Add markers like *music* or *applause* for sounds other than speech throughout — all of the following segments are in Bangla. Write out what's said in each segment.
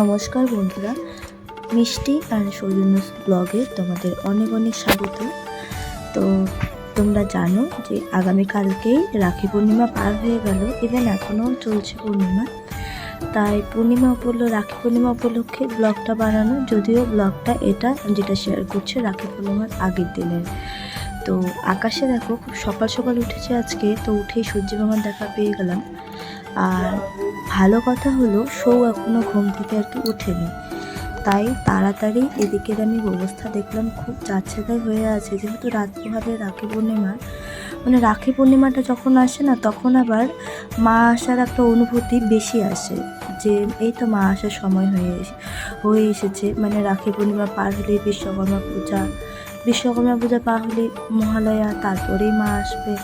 নমস্কার বন্ধুরা, মিষ্টি আর সৌজন্য ব্লগে তোমাদের অনেক অনেক স্বাগত। তো তোমরা জানো যে আগামীকালকেই রাখি পূর্ণিমা পার হয়ে গেল ইভেন এখনও চলছে পূর্ণিমা। তাই পূর্ণিমা উপলক্ষ, রাখি পূর্ণিমা উপলক্ষে ব্লগটা বানানো, যদিও ব্লগটা এটা যেটা শেয়ার করছে রাখি পূর্ণিমার আগের দিনের। তো আকাশে দেখো, খুব সকাল সকাল উঠেছে আজকে, তো উঠেই সূর্য মামার দেখা পেয়ে গেলাম। আর ভালো কথা হলো, সৌ এখনও ঘুম থেকে আর কি ওঠেনি। তাই তাড়াতাড়ি এদিকের আমি ব্যবস্থা দেখলাম, খুব যাচ্ছে হয়ে আছে। যেহেতু রাত পোহালে রাখি পূর্ণিমা মানে রাখি পূর্ণিমাটা যখন আসে না, তখন আবার মা আসার একটা অনুভূতি বেশি আসে, যে এই তো মা আসার সময় হয়ে হয়ে এসেছে। মানে রাখি পূর্ণিমা পার হলেই বিশ্বকর্মা পূজা বিশ্বকর্মা পূজা পার হলে মহালয়া, তারপরেই মা আসবে।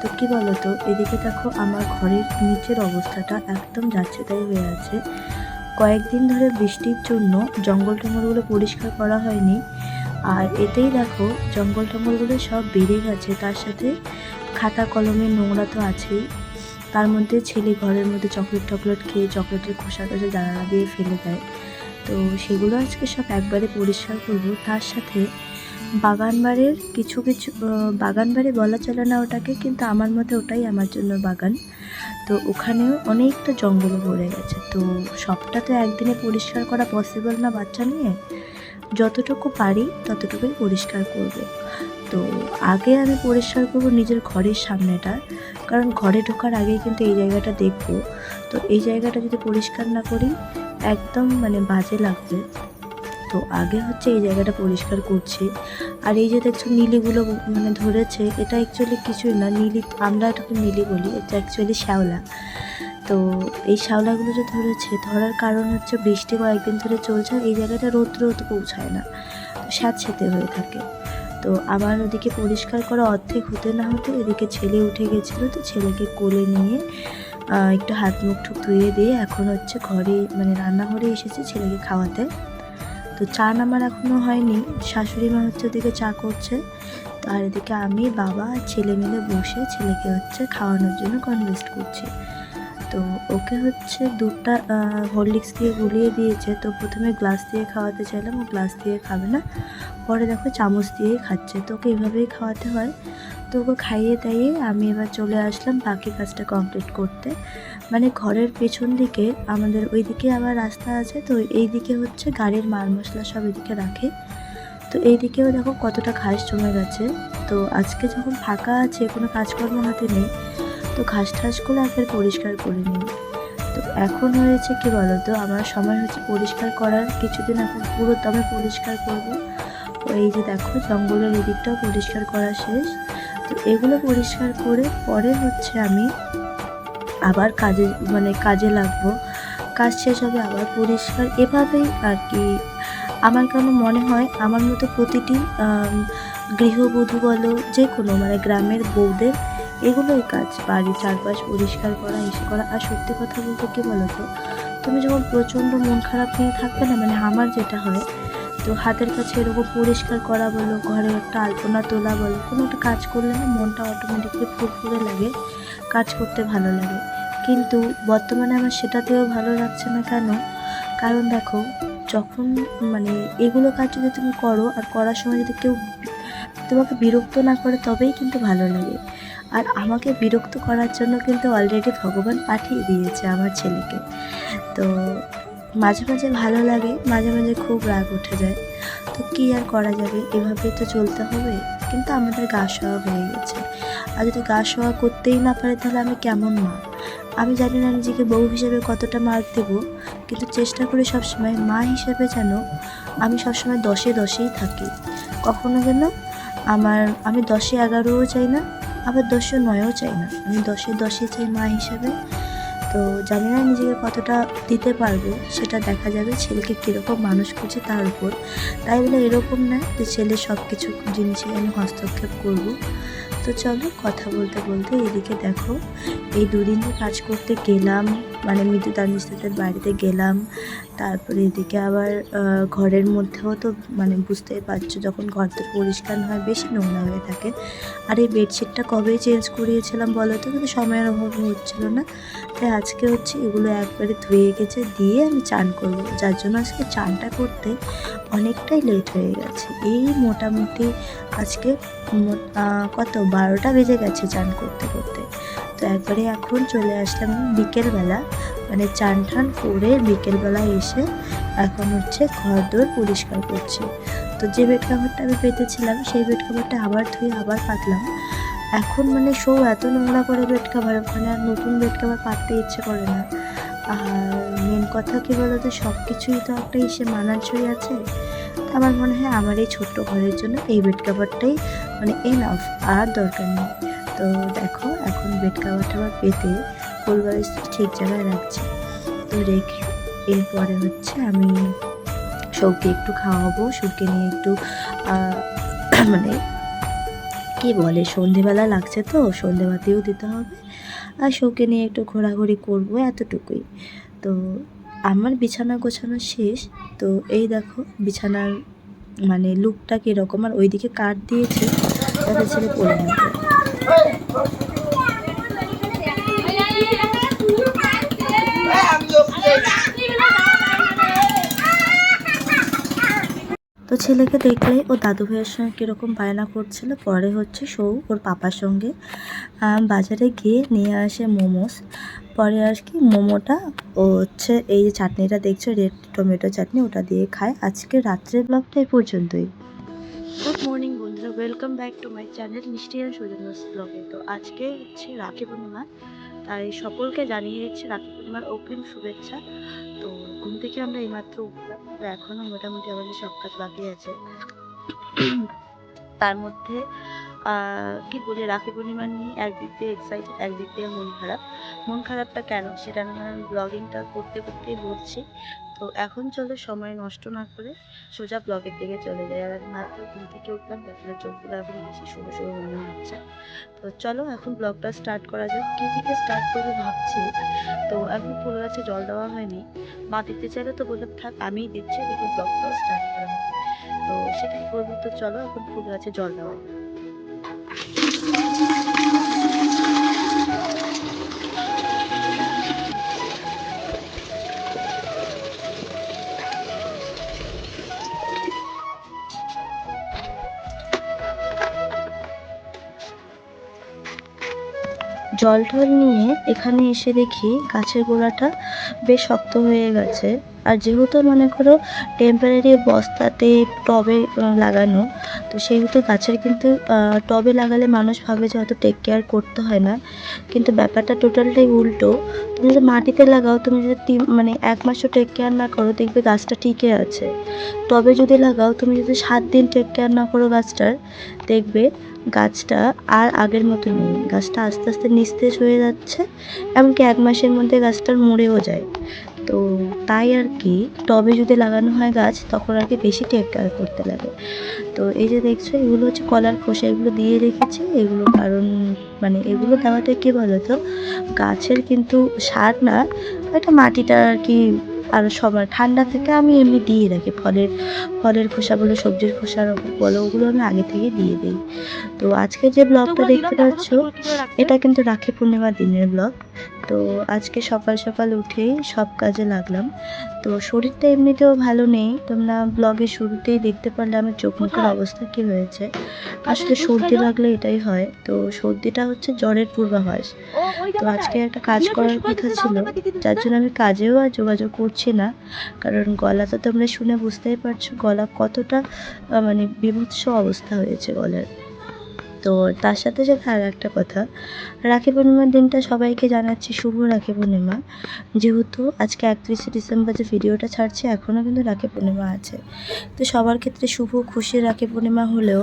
তো কি বলতো, এদিকে দেখো আমার ঘরের নিচের অবস্থাটা একদম যাচ্ছে তাই হয়ে আছে। কয়েকদিন ধরে বৃষ্টির জন্য জঙ্গল টঙ্গলগুলো পরিষ্কার করা হয়নি। আর এতেই দেখো জঙ্গল টঙ্গলগুলো সব বেড়ে গেছে, তার সাথে খাতা কলমের নোংরা তো আছেই। তার মধ্যে ছেলে ঘরের মধ্যে চকলেট টকলেট খেয়ে চকলেটের খোসা টোসা জানালা দিয়ে ফেলে দেয়। তো সেগুলো আজকে সব একবারে পরিষ্কার করব। তার সাথে বাগান বাড়ির কিছু কিছু আহ, বাগান বাড়ি বলা চলে না ওটাকে কিন্তু আমার মতে ওটাই আমার জন্য বাগান। তো ওখানেও অনেকটা জঙ্গল ভরে গেছে। তো সবটা তো একদিনে পরিষ্কার করা পসিবল না বাচ্চা নিয়ে। যতটুকু পারি ততটুকুই পরিষ্কার করব। তো আগে আমি পরিষ্কার করব নিজের ঘরের সামনেটা কারণ ঘরে ঢোকার আগেই কিন্তু এই জায়গাটা দেখব। তো এই জায়গাটা যদি পরিষ্কার না করি একদম মানে বাজে লাগবে। তো আগে হচ্ছে এই জায়গাটা পরিষ্কার করছি। আর এই যে দেখছ নীলিগুলো মানে ধরেছে, এটা অ্যাকচুয়ালি কিছুই না। নীলি, আমরা এটাকে নীলি বলি, এটা অ্যাকচুয়ালি শ্যাওলা। তো এই শ্যাওলাগুলো যে ধরেছে, ধরার কারণ হচ্ছে বৃষ্টি কয়েকদিন ধরে চলছে আর এই জায়গাটা রোদ রোদ পৌঁছায় না। স্যাঁতস্যাঁতে হয়ে থাকে। তো আমার ওদিকে পরিষ্কার করা অর্ধেক হতে না হতে এদিকে ছেলে উঠে গেছিল তো ছেলেকে কোলে নিয়ে একটু হাত মুখ ঠুক ধুয়ে দিয়ে এখন হচ্ছে ঘরে মানে রান্নাঘরে এসেছে ছেলেকে খাওয়াতে। তো চা আমার এখনও হয়নি। শাশুড়ি মা হচ্ছে ওদিকে চা করছে। আর এদিকে আমি, বাবা ছেলে মিলে বসে ছেলেকে হচ্ছে খাওয়ানোর জন্য কনভেস্ট করছি। তো ওকে হচ্ছে দুধটা হরলিক্স দিয়ে গুলিয়ে দিয়েছে। তো প্রথমে গ্লাস দিয়ে খাওয়াতে চাইলাম, ও গ্লাস দিয়ে খাবে না। পরে দেখো চামচ দিয়েই খাচ্ছে। তো ওকে এভাবেই খাওয়াতে হয়। তো ওকে খাইয়ে দাইয়ে আমি এবার চলে আসলাম বাকি কাজটা কমপ্লিট করতে। মানে ঘরের পেছন দিকে আমাদের ওই দিকে আবার রাস্তা আছে, তো এই দিকে হচ্ছে গাড়ির মাল মশলা সব এদিকে রাখে। তো এই দিকেও দেখো কতটা ঘাস জমে গেছে। তো আজকে যখন ফাঁকা আছে, কোনো কাজকর্ম হাতে নেই, তো ঘাস ঠাসগুলো একবার পরিষ্কার করে নিই। তো এখন হয়েছে কি বলতো, আমার সময় হচ্ছে পরিষ্কার করার। কিছুদিন এখন পুরো দমে পরিষ্কার করব। এই যে দেখো জঙ্গলের এদিকটাও পরিষ্কার করা শেষ। তো এগুলো পরিষ্কার করে পরে হচ্ছে আমি আবার কাজে মানে কাজে লাগবো। কাজ শেষ হবে, আবার পরিষ্কার। এভাবেই আর কি। আমার কেন মনে হয়, আমার মতো প্রতিটি গৃহবধূ বলো যে কোনো মানে গ্রামের বউদের, এগুলোই কাজ। বাড়ির চারপাশ পরিষ্কার করা, এসে করা। আর সত্যি কথা বলতে কী বলো তো তুমি যখন প্রচণ্ড মন খারাপ নিয়ে থাকবে না মানে আমার যেটা হয়, তো হাতের কাছে এরকম পরিষ্কার করা বলো, ঘরে একটা আলপনা তোলা বলো, কোনো একটা কাজ করলে না মনটা অটোমেটিকলি ফুরফুরে লাগে। কাজ করতে ভালো লাগে। কিন্তু বর্তমানে আমার সেটাতেও ভালো লাগছে না কেন? কারণ দেখো, যখন মানে এগুলো কাজ যদি তুমি করো আর করার সময় যদি কেউ তোমাকে বিরক্ত না করে, তবেই কিন্তু ভালো লাগে। আর আমাকে বিরক্ত করার জন্য কিন্তু অলরেডি ভগবান পাঠিয়ে দিয়েছে আমার ছেলেকে। তো মাঝে মাঝে ভালো লাগে, মাঝে মাঝে খুব রাগ উঠে যায়। তো কী আর করা যাবে? এভাবেই তো চলতে হবে। কিন্তু আমাদের গা সওয়া হয়ে গেছে। আর যদি গা সওয়া করতেই না পারে, তাহলে আমি কেমন মা? আমি জানি না নিজেকে বউ হিসেবে কতটা মার্ক দেবো, কিন্তু চেষ্টা করি সবসময় মা হিসেবে যেন আমি সবসময় দশে দশেই থাকি। কখনো যেন আমার, আমি দশে এগারোও চাই না, আবার দশে নয়ও চাই না। আমি দশে দশে চাই মা হিসেবে। তো জানি না নিজেকে কতটা দিতে পারব, সেটা দেখা যাবে ছেলেকে কীরকম মানুষ করছে তার উপর। তাই বলে এরকম না যে ছেলে সব কিছু জিনিসে আমি হস্তক্ষেপ করব। তো চলো কথা বলতে বলতে এদিকে দেখো এই দুদিন কাজ করতে গেলাম মানে মৃত্যুদান মিস্ত্রিদের বাড়িতে গেলাম, তারপরে এদিকে আবার ঘরের মধ্যেও তো মানে বুঝতেই পারছ যখন ঘর তো পরিষ্কার হয় বেশি নোংরা হয়ে থাকে। আর এই বেডশিটটা কবে চেঞ্জ করিয়েছিলাম বলো তো? কিন্তু সময়ের অভাবে হচ্ছিল না। তাই আজকে হচ্ছে এগুলো একবারে ধুয়ে গেছে, দিয়ে আমি চান করব। যার জন্য আজকে চানটা করতে অনেকটাই লেট হয়ে গেছে। এই মোটামুটি আজকে কত? বারোটা বেজে গেছে চান করতে করতে। তো একবারে এখন চলে আসলাম বিকেলবেলা। মানে চান টান করে বিকেলবেলা এসে এখন হচ্ছে ঘর দোর পরিষ্কার করছি। তো যে বেড কাভারটা আমি পেতেছিলাম, সেই বেড কাভারটা আবার ধুয়ে আবার পাতলাম। এখন মানে শো এত নোংরা করে বেড কাভার ওখানে আর নতুন বেড কাভার পাততে ইচ্ছে করে না। আর মেন কথা কি বলতো সব কিছুই তো একটা ইসে মানানসই আছে। তো আমার মনে হয় আমার এই ছোট্ট ঘরের জন্য এই বেড কাভারটাই মানে এনাফ আর দরকার নেই। তো দেখো, এখন বেড কাভারটা আবার পেতে ফুলবালিশ ঠিক জায়গায় রাখছি। তো রেখে এরপরে হচ্ছে আমি সৌকে একটু খাওয়াবো সৌকে নিয়ে একটু *clears throat* মানে কি বলে, সন্ধেবেলা লাগছে তো, সন্ধেবাতিও দিতে হবে। আর শোকে নিয়ে একটু ঘোরাঘুরি করব এতটুকুই। তো আমার বিছানা গোছানো শেষ। তো এই দেখো, বিছানার মানে লুকটা কীরকম, আর ওইদিকে কাঠ দিয়েছে তাদের ছেলে পড়ে তো ছেলেকে দেখলে ও দাদু ভাইয়ের সঙ্গে কীরকম বায়না করছিল, পরে হচ্ছে সৌ ওর পাপার সঙ্গে বাজারে গিয়ে নিয়ে আসে মোমোস। পরে আর কি মোমোটা ও হচ্ছে এই যে চাটনিটা দেখছ, রেড টমেটো চাটনি ওটা দিয়ে খায়। আজকে রাত্রের ব্লগটা এই পর্যন্তই। গুড মর্নিং বন্ধুরা welcome back to my channel মিষ্টি আর সুজনাস ব্লগে তো আজকে হচ্ছে রাখি পূর্ণিমা, তাই সকলকে জানিয়ে দিচ্ছি রাখি পূর্ণিমার অগ্রিম শুভেচ্ছা। ঘুম থেকে আমরা এইমাত্র উঠলাম এখনও মোটামুটি আমাদের সব কাজ বাকি আছে। তার মধ্যে কি বলি, রাখি পূর্ণিমা নিয়ে একদিক দিয়ে এক্সাইটেড একদিক দিয়ে মন খারাপ। মন খারাপটা কেন? সেটা আমি ব্লগিংটা করতে করতেই বলছি। তো এখন চলো সময় নষ্ট না করে সোজা ব্লগের দিকে চলে যাই। আর মাত্র ঘুম থেকে উঠলাম, তারপরে চোখগুলো এখন বেশি শুরু শুরু মনে হচ্ছে। তো চলো এখন ব্লগটা স্টার্ট করা যাক। কী থেকে স্টার্ট করব ভাবছি তো এখন ফুল গাছে জল দেওয়া হয়নি। মা দিতে চাইলে তো বললাম থাক, আমিই দিচ্ছি দেখি ব্লগটাও স্টার্ট করা। তো সেটাই করব তো চলো এখন ফুল গাছে জল দেওয়া জল টল নিয়ে এখানে এসে দেখি গাছের গোড়াটা বেশ শক্ত হয়ে গেছে। আর যেহেতু মনে করো টেম্পারারি বস্তাতে টবে লাগানো, তো সেহেতু গাছের কিন্তু টবে লাগালে মানুষ ভাবে যে অত টেক কেয়ার করতে হয় না। কিন্তু ব্যাপারটা টোটালটাই উল্টো। তুমি যদি মাটিতে লাগাও, তুমি যদি তিন মানে এক মাসও টেক কেয়ার না করো, দেখবে গাছটা ঠিকই আছে। টবে যদি লাগাও, তুমি যদি সাত দিন টেক কেয়ার না করো গাছটার, দেখবে গাছটা আর আগের মতো নেই। গাছটা আস্তে আস্তে নিস্তেজ হয়ে যাচ্ছে, এমনকি এক মাসের মধ্যে গাছটার মরেও যায়। তো তাই আর কি, টবে যদি লাগানো হয় গাছ, তখন আর কি বেশি টেক কেয়ার করতে লাগে। তো এই যে দেখছ, এগুলো হচ্ছে কলার খোসা, এগুলো দিয়ে রেখেছি। এগুলো কারণ মানে এগুলো দেওয়াতে কী বলো তো গাছের কিন্তু সার না একটা মাটিটা আর কি আর সবার ঠান্ডা থেকে আমি এমনি দিয়ে রাখি। ফলের ফলের খোসা বলো সবজির খোসা বলো ওগুলো আমি আগে থেকে দিয়ে দিই। তো আজকে যে ব্লগটা দেখতে পাচ্ছ এটা কিন্তু রাখি পূর্ণিমার দিনের ব্লগ। তো আজকে সকাল সকাল উঠেই সব কাজে লাগলাম। তো শরীরটা এমনিতেও ভালো নেই। তোমরা ব্লগের শুরুতেই দেখতে পারলে আমার চোখ মুখের অবস্থা কী হয়েছে। আসলে সর্দি লাগলে এটাই হয়। তো সর্দিটা হচ্ছে জ্বরের পূর্বাভাস। তো আজকে একটা কাজ করার কথা ছিল যার জন্য আমি কাজেও আর যোগাযোগ করছি না। কারণ গলা তো তোমরা শুনে বুঝতেই পারছ গলা কতটা মানে বিভৎস অবস্থা হয়েছে গলার। তো তার সাথে সাথে আর একটা কথা। রাখি পূর্ণিমার দিনটা সবাইকে জানাচ্ছি শুভ রাখি পূর্ণিমা। যেহেতু আজকে একত্রিশে ডিসেম্বর যে ভিডিওটা ছাড়ছি, এখনও কিন্তু রাখি পূর্ণিমা আছে। তো সবার ক্ষেত্রে শুভ, খুশি রাখি পূর্ণিমা হলেও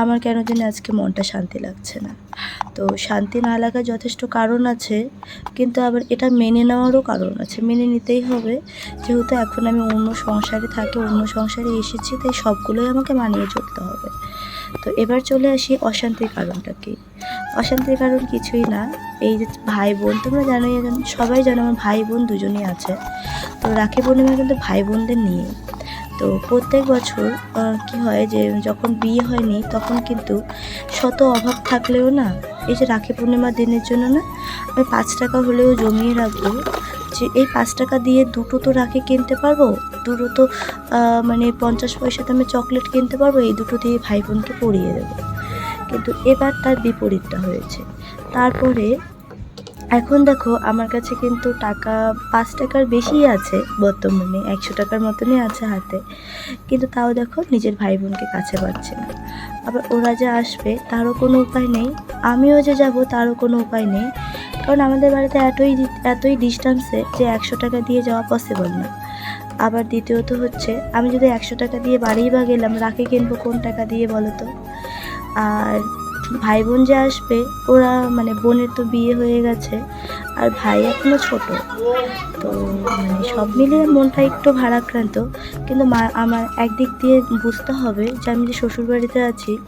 আমার কেন জানি আজকে মনটা শান্তি লাগছে না। তো শান্তি না লাগার যথেষ্ট কারণ আছে, কিন্তু আবার এটা মেনে নেওয়ারও কারণ আছে। মেনে নিতেই হবে। যেহেতু এখন আমি অন্য সংসারে থাকি, অন্য সংসারে এসেছি, তাই সবগুলোই আমাকে মানিয়ে চলতে হবে। তো এবার চলে আসি অশান্তির কারণটা কি অশান্তির কারণ কিছুই না, এই যে ভাই বোন তোমরা জানোই সবাই জানো আমার ভাই বোন দুজনই আছে। তো রাখি পূর্ণিমা কিন্তু ভাই বোনদের নিয়ে। তো প্রত্যেক বছর কি হয় যে যখন বিয়ে হয়নি, তখন কিন্তু শত অভাব থাকলেও না, এই যে রাখি পূর্ণিমার দিনের জন্য না, আমি পাঁচ টাকা হলেও জমিয়ে রাখব। যে এই পাঁচ টাকা দিয়ে দুটো তো রাখি কিনতে পারব, দুটো তো মানে পঞ্চাশ পয়সাতে আমি চকলেট কিনতে পারব, এই দুটো দিয়ে ভাই বোনকে পরিয়ে দেবো। কিন্তু এবার তার বিপরীতটা হয়েছে। তারপরে এখন দেখো, আমার কাছে কিন্তু টাকা পাঁচ টাকার বেশিই আছে বর্তমানে, একশো টাকার মতনই আছে হাতে। কিন্তু তাও দেখো, নিজের ভাই বোনকে কাছে পাচ্ছে না। আবার ওরা যে আসবে, তারও কোনো উপায় নেই। আমিও যে যাব, তারও কোনো উপায় নেই। কারণ আমাদের বাড়িতে এতই এতই ডিস্টেন্সে যে একশো টাকা দিয়ে যাওয়া পসিবল না। আবার দ্বিতীয়ত হচ্ছে, আমি যদি একশো টাকা দিয়ে বাড়িই বা গেলাম, রাখি কিনবো কোন টাকা দিয়ে বলো তো? আর ভাই বোন যে আসবে, ওরা মানে বোনের তো বিয়ে হয়ে গেছে, আর ভাই এখনও ছোট। তো মানে সব মিলিয়ে মনটা একটু ভারাক্রান্ত। কিন্তু মা, আমার একদিক দিয়ে বুঝতে হবে যে আমি যে শ্বশুরবাড়িতে আছি,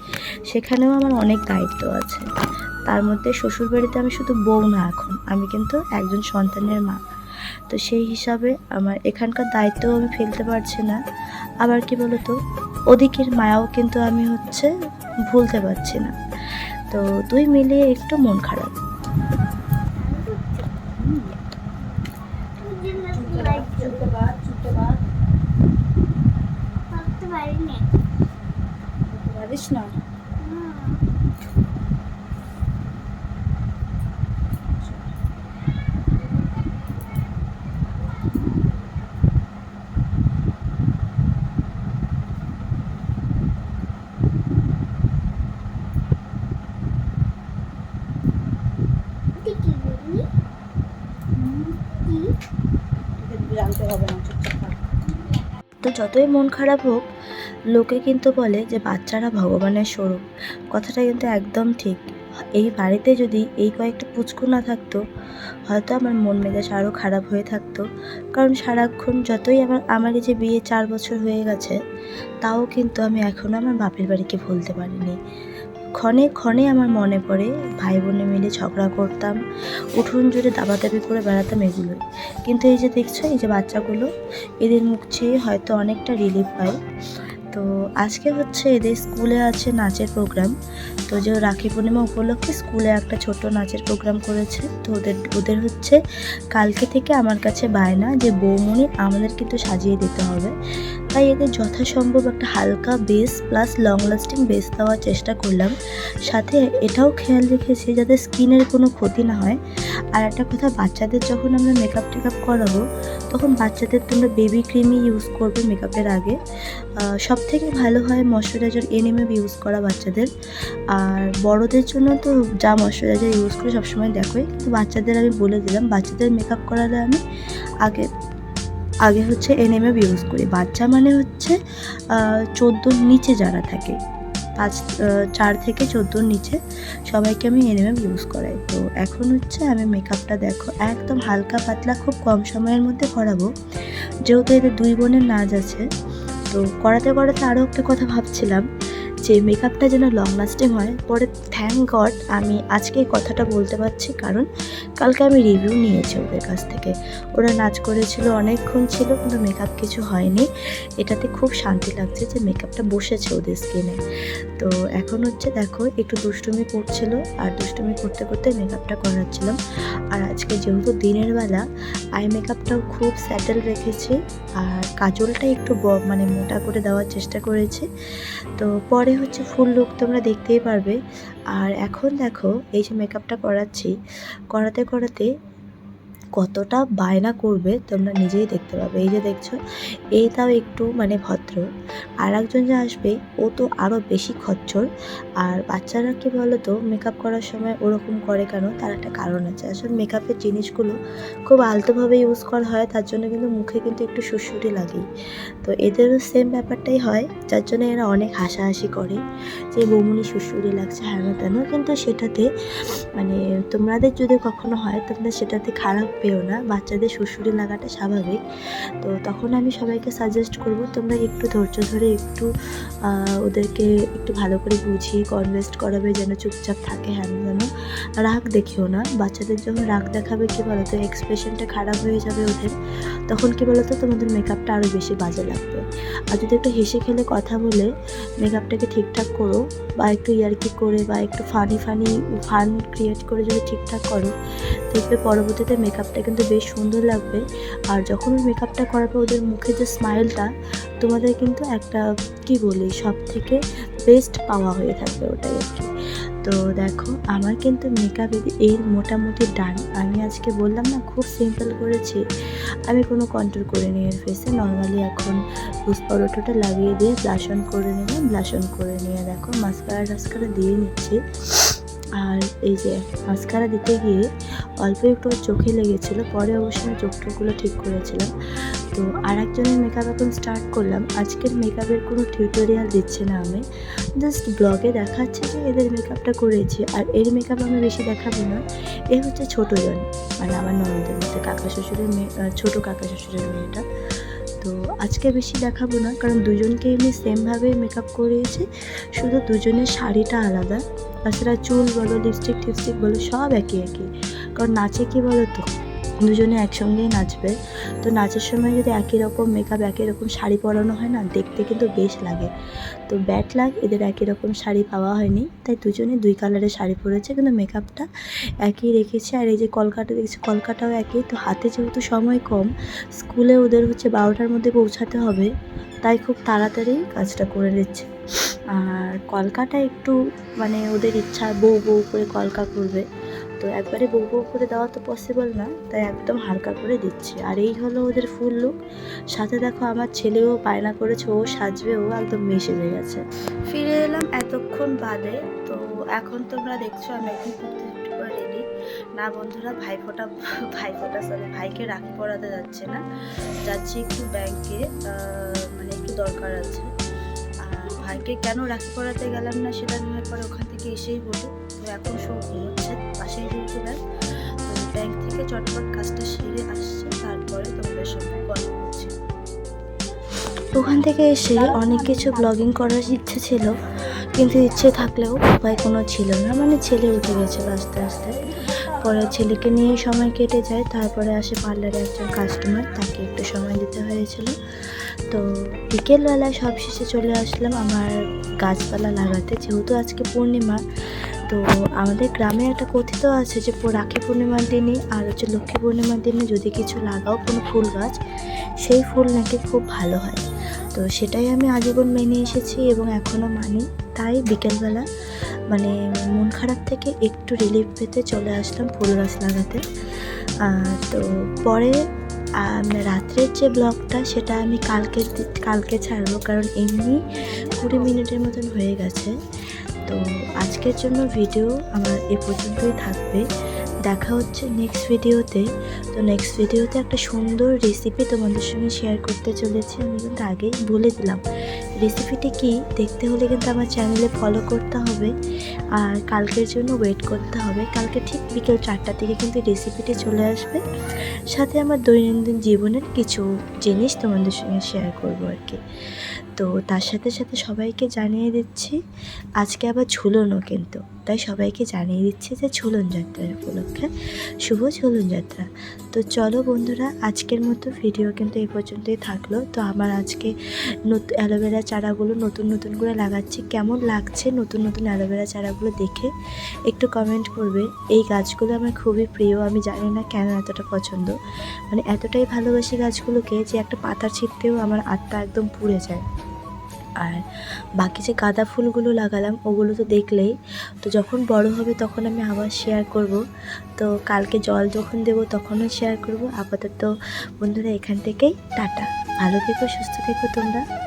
সেখানেও আমার অনেক দায়িত্ব আছে। তার মধ্যে শ্বশুরবাড়িতে আমি শুধু বউ না এখন, আমি কিন্তু একজন সন্তানের মা। তো সেই হিসাবে আমার এখানকার দায়িত্বও আমি ফেলতে পারছি না। আবার কি বলতো? ওদিকের মায়াও কিন্তু আমি হচ্ছে ভুলতে পারছি না। তো দুই মিলে একটু মন খারাপ। না তুই কি বললি কি তোকে জানতে হবে না চুপচাপ থাক। তো যতই মন খারাপ হোক, লোকে কিন্তু বলে যে বাচ্চারা ভগবানের স্বরূপ। কথাটা কিন্তু একদম ঠিক। এই বাড়িতে যদি এই কয়েকটা পুচকু না থাকতো, হয়তো আমার মন মেজাজ আরও খারাপ হয়ে থাকতো। কারণ সারাক্ষণ যতই আমার আমার যে বিয়ে চার বছর হয়ে গেছে, তাও কিন্তু আমি এখনও আমার বাপের বাড়িকে ভুলতে পারিনি। ক্ষণে ক্ষণে আমার মনে পড়ে ভাই বোনে মিলে ঝগড়া করতাম, উঠুন জুড়ে দাবাদাবি করে বেড়াতাম এগুলোই। কিন্তু এই যে দেখছ, এই যে বাচ্চাগুলো, এদের মুখ চেয়ে হয়তো অনেকটা রিলিফ পাই। তো আজকে হচ্ছে এদের স্কুলে আছে নাচের প্রোগ্রাম তো যে রাখি পূর্ণিমা উপলক্ষে স্কুলে একটা ছোট নাচের প্রোগ্রাম করেছে। তো ওদের ওদের হচ্ছে কালকে থেকে আমার কাছে বায়না যে বৌমণি আমাদের কিন্তু সাজিয়ে দিতে হবে। তাই এদের যথাসম্ভব একটা হালকা base plus long lasting base দেওয়ার চেষ্টা করলাম। সাথে এটাও খেয়াল রেখেছি যাতে স্কিনের কোনো ক্ষতি না হয়। আর একটা কথা, বাচ্চাদের যখন আমরা মেকআপ টেকআপ করাবো, তখন বাচ্চাদের তোমরা বেবি ক্রিমই ইউজ করবে মেকআপের আগে। সব থেকে ভালো হয় ময়শ্চারাইজার এনএমএফ ইউজ করা বাচ্চাদের। আর বড়দের জন্য তো যা ময়শ্চারাইজার ইউজ করে সবসময় দেখোই। কিন্তু বাচ্চাদের আমি বলে দিলাম, বাচ্চাদের মেকআপ করালে আমি আগে আগে হচ্ছে এনএমএফ ইউজ করি। বাচ্চা মানে হচ্ছে চোদ্দোর নিচে যারা থাকে, পাঁচ চার থেকে চোদ্দোর নিচে, সবাইকে আমি এনএমএম ইউজ করাই। তো এখন হচ্ছে আমি মেকআপটা দেখো, একদম হালকা পাতলা, খুব কম সময়ের মধ্যে করাবো। যেহেতু এদের দুই বোনের নাচ আছে, তো করাতে করাতে আরও একটা কথা ভাবছিলাম যে মেকআপটা যেন লং লাস্টিং হয়। পরে থ্যাংক গড আমি আজকে এই কথাটা বলতে পারছি, কারণ কালকে আমি রিভিউ নিয়েছি ওদের কাছ থেকে। ওরা নাচ করেছিল, অনেকক্ষণ ছিল, কিন্তু মেকআপ কিছু হয়নি। এটাতে খুব শান্তি লাগছে যে মেকআপটা বসেছে ওদের স্কিনে তো এখন হচ্ছে দেখো, একটু দুষ্টুমি করছিল, আর দুষ্টুমি করতে করতে মেকআপটা করাচ্ছিলাম। আর আজকে যেহেতু দিনের বেলা আই মেকআপটাও খুব স্যাটেল রেখেছি, আর কাজলটা একটু মানে মোটা করে দেওয়ার চেষ্টা করেছি। তো পরে হচ্ছে ফুল লুক তোমরা দেখতেই পারবে। আর এখন দেখো, এই যে মেকআপটা করাচ্ছি, করাতে করাতে কতটা বায়না করবে তোমরা নিজেই দেখতে পাবে। এই যে দেখছ এই তাও একটু মানে ভদ্র। আর একজন যে আসবে, ও তো আরও বেশি খচ্চর। আর বাচ্চারা কি বলো তো মেকআপ করার সময় ওরকম করে কেন? তার একটা কারণ আছে। আসলে মেকআপের জিনিসগুলো খুব আলতোভাবে ইউজ করা হয়, তার জন্য কিন্তু মুখে কিন্তু একটু সুরসুরি লাগেই। তো এদেরও সেম ব্যাপারটাই হয়, যার জন্য এরা অনেক হাসাহাসি করে যে, বৌমনি সুরসুরি লাগছে, হ্যানো তেন কিন্তু সেটাতে মানে তোমাদের যদি কখনো হয় তোমরা সেটাতে খারাপ পেও না, বাচ্চাদের সুড়সুড়ি লাগাটা স্বাভাবিক। তো তখন আমি সবাইকে সাজেস্ট করব, তোমরা একটু ধৈর্য ধরে একটু ওদেরকে একটু ভালো করে বুঝিয়ে কনভেস্ট করাবে, যেন চুপচাপ থাকে, হ্যান যেন রাগ দেখিও না, বাচ্চাদের যখন রাগ দেখাবে কী বলো তো এক্সপ্রেশনটা খারাপ হয়ে যাবে ওদের, তখন কী বলো তো তোমাদের মেকআপটা আরও বেশি বাজে লাগবে। আর যদি একটু হেসে খেলে কথা বলে মেকআপটাকে ঠিকঠাক করো, বা একটু ইয়ার্কি করে, বা একটু ফানি ফানি ফান ক্রিয়েট করে যদি ঠিকঠাক করো, দেখবে পরবর্তীতে মেকআপটা কিন্তু বেশ সুন্দর লাগবে। আর যখন মেকআপটা পর ওদের মুখে যে স্মাইলটা তোমাদের কিন্তু একটা, কি বলি সব থেকে বেস্ট পাওয়া হয়ে থাকবে ওটাই আর কি। তো দেখো, আমার কিন্তু মেকআপ এর মোটামুটি ডান আমি আজকে বললাম না, খুব সিম্পল করেছি। আমি কোনো কন্ট্রোল করে নিই এর ফেসে নর্মালি এখন রুস পরোটাটা লাগিয়ে দিয়ে ব্লাশ অন করে নিলাম ব্লাশ অন করে নিয়ে দেখো মাস্কারা টাস্কারা দিয়ে নিচ্ছি। আর এই যে মাস্কারা দিতে গিয়ে অল্প একটু চোখে লেগেছিলো, পরে অবশ্য আমি ঠিক করেছিলাম। তো আর একজনের মেকআপ এখন স্টার্ট করলাম। আজকের মেকআপের কোনো টিউটোরিয়াল দিচ্ছে না আমি। জাস্ট ব্লগে দেখাচ্ছে যে এদের মেকআপটা করেছি, আর এর মেকআপ আমি বেশি দেখাবো না। এ হচ্ছে ছোটো জন মানে আমার ননদের মধ্যে কাকা শ্বশুরের মেয়ে ছোটো কাকা শ্বশুরের মেয়েটা। তো আজকে বেশি দেখাবো না, কারণ দুজনকে এমনি সেমভাবে মেকআপ করিয়েছি। শুধু দুজনের শাড়িটা আলাদা। তাছাড়া চুল বলো লিপস্টিক টিপস্টিক বলো, সব একই একই। কারণ নাচে কি বলো তো দুজনে একসঙ্গেই নাচবে। তো নাচের সময় যদি একই রকম মেকআপ একই রকম শাড়ি পরানো হয় না, দেখতে কিন্তু বেশ লাগে। তো ব্যাট লাগ এদের একই রকম শাড়ি পাওয়া হয়নি। তাই দুজনে দুই কালারের শাড়ি পরেছে, কিন্তু মেকআপটা একই রেখেছে। আর এই যে কলকাতা, দেখছি কলকাতাও একই। তো হাতে যেহেতু সময় কম স্কুলে ওদের হচ্ছে বারোটার মধ্যে পৌঁছাতে হবে। তাই খুব তাড়াতাড়ি কাজটা করে নিচ্ছে। আর কলকাটা একটু মানে ওদের ইচ্ছা, বউ বউ করে কলকা করবে তো একবারে বউ বউ করে দেওয়া তো পসিবল না, তাই একদম হালকা করে দিচ্ছি। আর এই হলো ওদের ফুল লুক সাথে দেখো আমার ছেলেও বায়না করেছে, ও সাজবে, ও একদম মেশে হয়ে গেছে। ফিরে এলাম এতক্ষণ বাদে, তো এখন তোমরা দেখছ আমি এখন কুর্তি করে রেডি না বন্ধুরা, ভাইফোঁটা ভাইফোঁটা সরি ভাইকে রাখি পড়াতে যাচ্ছে না। যাচ্ছি একটু ব্যাংকে মানে একটু দরকার আছে। ভাইকে কেন রাখি পরাতে গেলাম না সেটা মনে পরে ওখান থেকে এসেই বলি তো এখন সব হচ্ছে পাশেই যেহেতু ব্যাংক তো ব্যাংক থেকে চটপট কাজটা সেরে আসছে, তারপরে তোমাদের সঙ্গে গল্প করছি ওখান থেকে এসে অনেক কিছু ব্লগিং করার ইচ্ছে ছিল, কিন্তু ইচ্ছে থাকলেও উপায় কোনো ছিল না। মানে ছেলে উঠে গেছিল আস্তে আস্তে। পরে ছেলেকে নিয়ে সময় কেটে যায়, তারপরে আসে পার্লারে একজন কাস্টমার তাকে একটু সময় দিতে হয়েছিল। তো বিকেলবেলায় সব শেষে চলে আসলাম আমার গাছপালা লাগাতে, যেহেতু আজকে পূর্ণিমা, তো আমাদের গ্রামে একটা কথিত আছে যে রাখি পূর্ণিমার দিনে আর হচ্ছে লক্ষ্মী পূর্ণিমার দিনে যদি কিছু লাগাও কোনো ফুল গাছ, সেই ফুল নাকি খুব ভালো হয়। তো সেটাই আমি আজীবন মেনে এসেছি এবং এখনও মানি। তাই বিকেলবেলা মানে মন খারাপ থেকে একটু রিলিফ পেতে চলে আসলাম ফুল গাছ লাগাতে। তো পরে রাত্রের যে ব্লগটা সেটা আমি কালকে কালকে ছাড়বো, কারণ এমনি কুড়ি মিনিটের মতন হয়ে গেছে। তো আজকের জন্য ভিডিও আমার এ পর্যন্তই থাকবে। দেখা হচ্ছে নেক্সট ভিডিওতে তো নেক্সট ভিডিওতে একটা সুন্দর রেসিপি তোমাদের সঙ্গে শেয়ার করতে চলেছি। আমি কিন্তু আগেই বলে দিলাম। রেসিপিটি কি? দেখতে হলে কিন্তু আমার চ্যানেলে ফলো করতে হবে। আর কালকের জন্য ওয়েট করতে হবে। কালকে ঠিক বিকেল চারটার দিকে কিন্তু রেসিপিটি চলে আসবে। সাথে আমার দৈনন্দিন জীবনের কিছু জিনিস তোমাদের সঙ্গে শেয়ার করব আর কি। তো তার সাথে সাথে সবাইকে জানিয়ে দিচ্ছি, আজকে আবার ঝুলনও কিন্তু। তাই সবাইকে জানিয়ে দিচ্ছে যে ঝুলন যাত্রার উপলক্ষে শুভ ঝুলন যাত্রা। তো চলো বন্ধুরা, আজকের মতো ভিডিও কিন্তু এই পর্যন্তই থাকল। তো আমার আজকে নতুন অ্যালোভেরা চারাগুলো নতুন নতুন করে লাগাচ্ছি। কেমন লাগছে নতুন নতুন অ্যালোভেরা চারাগুলো দেখে একটু কমেন্ট করবে। এই গাছগুলো আমার খুবই প্রিয়। আমি জানি না কেন এতটা পছন্দ। মানে এতটাই ভালোবাসি গাছগুলোকে যে একটা পাতা ছিটতেও আমার আত্মা একদম পুড়ে যায়। আর বাকি যে গাঁদা ফুলগুলো লাগালাম, ওগুলো তো দেখলেই। তো যখন বড় হবে তখন আমি আবার শেয়ার করব। তো কালকে জল যখন দেব তখনও শেয়ার করব। আপাতত বন্ধুরা এখান থেকেই টাটা। ভালো থেকো, সুস্থ থেকো তোমরা।